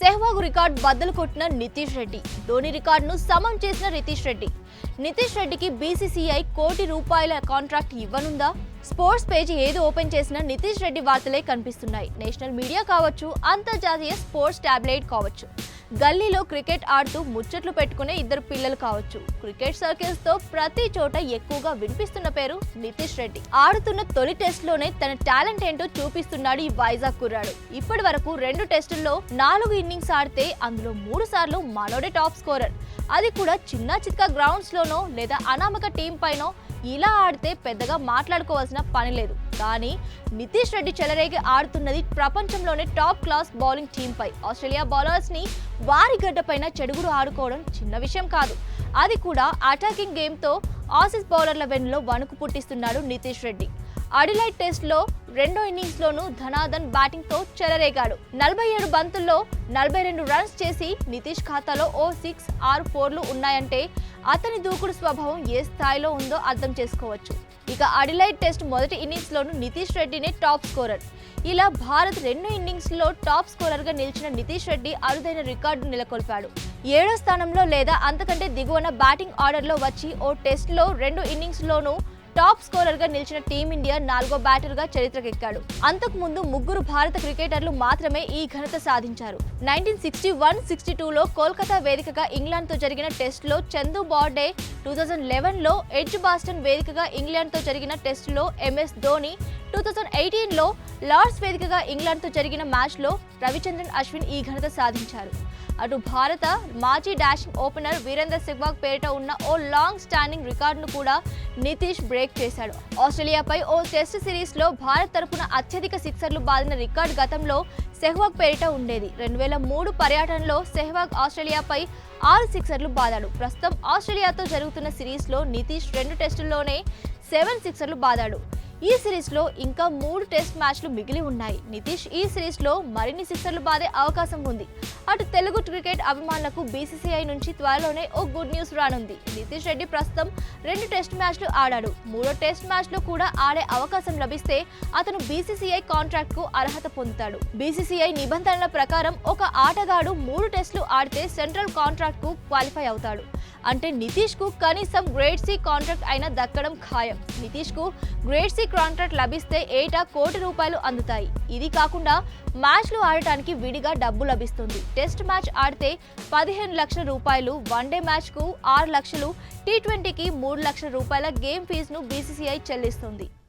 Sehwag record బద్దలు కొట్టిన నితీష్ రెడ్డి. ధోని రికార్డును సమం చేసిన నితీష్ రెడ్డి. నితీష్ రెడ్డికి బీసీసీఐ కోటి రూపాయల కాంట్రాక్ట్ ఇవ్వనుందా? స్పోర్ట్స్ పేజీ ఏది ఓపెన్ చేసినా నితీష్ రెడ్డి వార్తలే కనిపిస్తున్నాయి. నేషనల్ మీడియా కావచ్చు అంతర్జాతీయ స్పోర్ట్స్ టాబ్లెట్ కావచ్చు. గల్లీలో క్రికెట్ ఆడుతూ ముచ్చట్లు పెట్టుకునే ఇద్దరు పిల్లలు కావచ్చు. క్రికెట్ సర్కిల్స్తో ప్రతి చోట ఎక్కువగా వినిపిస్తున్న పేరు నితీష్ రెడ్డి. ఆడుతున్న తొలి టెస్ట్లోనే తన టాలెంట్ ఏంటో చూపిస్తున్నాడు ఈ వైజాగ్ కుర్రాడు. ఇప్పటి వరకు రెండు టెస్టుల్లో నాలుగు ఇన్నింగ్స్ ఆడితే అందులో మూడు సార్లు మనోడే టాప్ స్కోరర్. అది కూడా చిన్న చిక్క గ్రౌండ్స్ లోనో లేదా అనామక టీం పైనో ఇలా ఆడితే పెద్దగా మాట్లాడుకోవాల్సిన పని లేదు. కానీ నితీష్ రెడ్డి చెలరేగి ఆడుతున్నది ప్రపంచంలోనే టాప్ క్లాస్ బౌలింగ్ టీంపై. ఆస్ట్రేలియా బౌలర్స్ని వారి గడ్డపైన చెడుగుడు ఆడుకోవడం చిన్న విషయం కాదు. అది కూడా అటాకింగ్ గేమ్తో ఆసీస్ బౌలర్ల వెన్నులో వణుకు పుట్టిస్తున్నాడు నితీష్ రెడ్డి. అడిలైట్ టెస్ట్లో రెండో ఇన్నింగ్స్లోనూ ధనాదన్ బ్యాటింగ్తో చెలరేగాడు. నలభై ఏడు బంతుల్లో నలభై రెండు రన్స్ చేసి నితీష్ ఖాతాలో ఓ సిక్స్ ఆరు ఫోర్లు ఉన్నాయంటే అతని దూకుడు స్వభావం ఏ స్థాయిలో ఉందో అర్థం చేసుకోవచ్చు. ఇక అడిలైట్ టెస్ట్ మొదటి ఇన్నింగ్స్లోనూ నితీష్ రెడ్డినే టాప్ స్కోరర్. ఇలా భారత్ రెండు ఇన్నింగ్స్లో టాప్ స్కోరర్గా నిలిచిన నితీష్ రెడ్డి అరుదైన రికార్డు నెలకొల్పాడు. ఏడో స్థానంలో లేదా అంతకంటే దిగువన బ్యాటింగ్ ఆర్డర్లో వచ్చి ఓ టెస్ట్లో రెండు ఇన్నింగ్స్లోనూ టాప్ స్కోరర్గా నిలిచిన టీమిండియా నాలుగో బ్యాటర్గా చరిత్రకెక్కాడు. అంతకు ముందు ముగ్గురు భారత క్రికెటర్లు మాత్రమే ఈ ఘనత సాధించారు. నైన్టీన్ సిక్స్టీ వన్ సిక్స్టీ టూలో కోల్కతా వేదికగా ఇంగ్లాండ్తో జరిగిన టెస్ట్లో చందు బార్డే టూ థౌజండ్ లెవెన్లో ఎడ్జ్ బాస్టన్ వేదికగా ఇంగ్లాండ్తో జరిగిన టెస్టులో M S Dhoni two thousand ఎయిటీన్లో లార్డ్స్ వేదికగా ఇంగ్లాండ్తో జరిగిన మ్యాచ్లో రవిచంద్రన్ అశ్విన్ ఈ ఘనత సాధించారు. అటు భారత మాజీ డాషింగ్ ఓపెనర్ వీరేంద్ర సెహ్వాగ్ పేరిట ఉన్న ఓ లాంగ్ స్టాండింగ్ రికార్డును కూడా నితీష్ బ్రేక్ చేశాడు. ఆస్ట్రేలియాపై ఓ టెస్ట్ సిరీస్లో భారత్ తరపున అత్యధిక సిక్సర్లు బాదిన రికార్డు గతంలో సెహ్వాగ్ పేరిట ఉండేది. రెండు వేల మూడు పర్యటనలో సెహ్వాగ్ ఆస్ట్రేలియాపై ఆరు సిక్సర్లు బాదాడు. ప్రస్తుతం ఆస్ట్రేలియాతో జరుగుతున్న సిరీస్లో నితీష్ రెండు టెస్టుల్లోనే సెవెన్ సిక్సర్లు బాదాడు. ఈ సిరీస్లో ఇంకా మూడు టెస్ట్ మ్యాచ్లు మిగిలి ఉన్నాయి. నితీష్ ఈ సిరీస్లో మరిన్ని సిక్సర్లు బాదే అవకాశం ఉంది. అటు తెలుగు క్రికెట్ అభిమానులకు బీసీసీఐ నుంచి త్వరలోనే ఓ గుడ్ న్యూస్ రానుంది. నితీష్ రెడ్డి ప్రస్తుతం రెండు టెస్ట్ మ్యాచ్లు ఆడాడు. మూడో టెస్ట్ మ్యాచ్లో కూడా ఆడే అవకాశం లభిస్తే అతను బీసీసీఐ కాంట్రాక్ట్కు అర్హత పొందుతాడు. బీసీసీఐ నిబంధనల ప్రకారం ఒక ఆటగాడు మూడు టెస్టులు ఆడితే సెంట్రల్ కాంట్రాక్ట్కు క్వాలిఫై అవుతాడు. అంటే నితీష్కు కనీసం గ్రేడ్ సి కాంట్రాక్ట్ అయినా దక్కడం ఖాయం. నితీష్కు గ్రేడ్ సి కాంట్రాక్ట్ లభిస్తే ఏటా కోటి రూపాయలు అందుతాయి. ఇది కాకుండా మ్యాచ్లు ఆడటానికి విడిగా డబ్బు లభిస్తుంది. టెస్ట్ మ్యాచ్ ఆడితే పదిహేను లక్షల రూపాయలు వన్డే మ్యాచ్కు ఆరు లక్షలు టీ ట్వంటీకి మూడు లక్షల రూపాయల గేమ్ ఫీజును బీసీసీఐ చెల్లిస్తుంది.